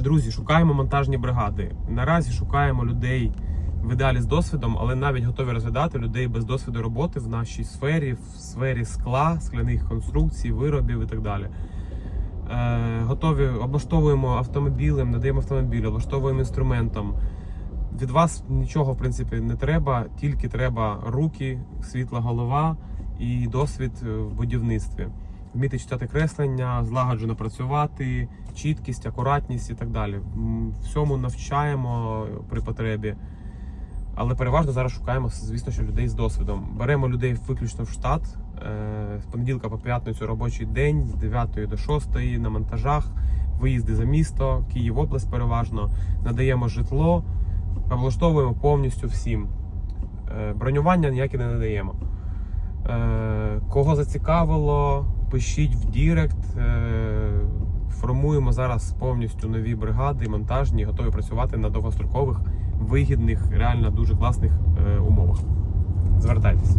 Друзі, шукаємо монтажні бригади. Наразі шукаємо людей в ідеалі з досвідом, але навіть готові розглядати людей без досвіду роботи в нашій сфері, в сфері скла, скляних конструкцій, виробів і так далі. Е, готові облаштовуємо автомобілем, надаємо автомобіль, облаштовуємо інструментом. Від вас нічого в принципі не треба, тільки треба руки, світла голова і досвід в будівництві. Вміти читати креслення, злагоджено працювати, чіткість, акуратність і так далі. Всьому навчаємо при потребі. Але переважно зараз шукаємо, звісно, що людей з досвідом. Беремо людей виключно в штат. Е, З понеділка по п'ятницю робочий день, з 9 до 6 на монтажах, виїзди за місто, Київ область переважно. Надаємо житло, облаштовуємо повністю всім. Е, Бронювання ніякі не надаємо. Е, Кого зацікавило, пишіть в Дірект. Е, Формуємо зараз повністю нові бригади, монтажні, готові працювати на довгострокових, вигідних, реально дуже класних е, умовах. Звертайтесь.